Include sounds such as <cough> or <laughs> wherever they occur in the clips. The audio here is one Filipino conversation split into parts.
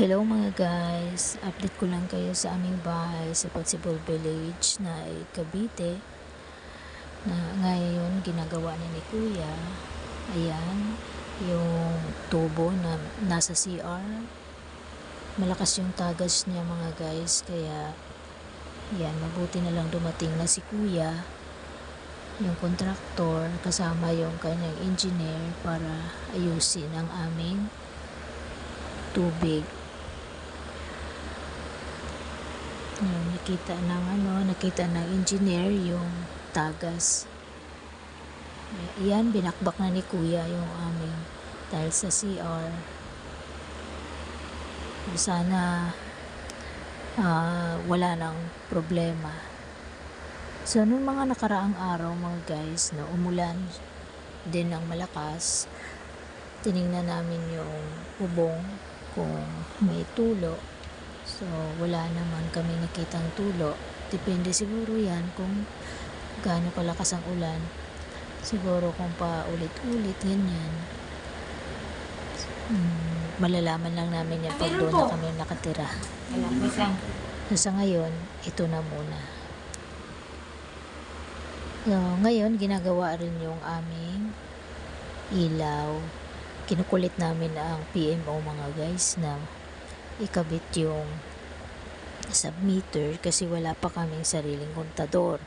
Hello mga guys, update ko lang kayo sa aming bahay sa Patsibol Village na ay Cavite. Na ngayon ginagawa na ni Kuya. Ayan yung tubo na nasa CR malakas yung tagas niya mga guys kaya yan mabuti na lang dumating na si Kuya yung kontraktor kasama yung kanyang engineer para ayusin ang aming tubig Ayan, nakita ng ano, nakita ng engineer yung tagas. Yan, binakbak na ni kuya yung aming dahil sa CR. Sana ah, wala nang problema. So, nung mga nakaraang araw mga guys, na umulan din ng malakas, tiningnan namin yung ubong kung may tulo. So, wala naman kami nakitang tulo. Depende siguro yan kung gaano kalakas ang ulan. Siguro kung pa ulit-ulit, ganyan. Hmm, malalaman lang namin yan pag doon na kami nakatira. So, sa ngayon, ito na muna. So, ngayon, ginagawa rin yung aming ilaw. Kinukulit namin ang PMO mga guys na ikabit yung submeter kasi wala pa kaming sariling kontador.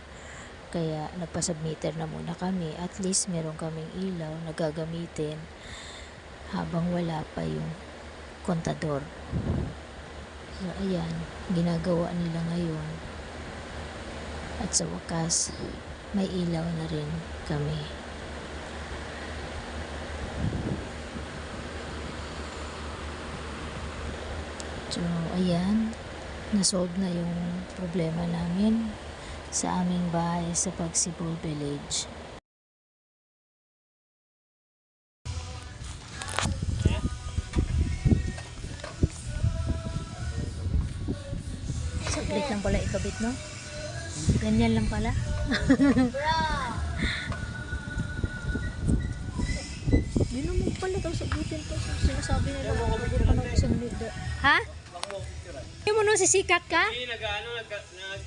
Kaya nagpa-submeter na muna kami. At least meron kaming ilaw na gagamitin habang wala pa yung kontador. So, ayan, ginagawa nila ngayon. At sa wakas, may ilaw na rin kami. So, ayan, nasolve na yung problema namin sa aming bahay sa Pagsibol Village. Saglit lang pala ikabit, no? Ganyan lang pala. Yun naman pala daw sagutin to. Sinasabi nila, mabot pa ng isang litre. Ha? Mo nung sisikat ka? Hindi, nag-ano, nag... nag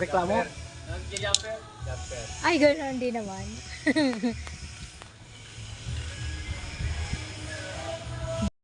Reklamo? Nag-jumper? Jumper. Ay, gano'n din naman. <laughs>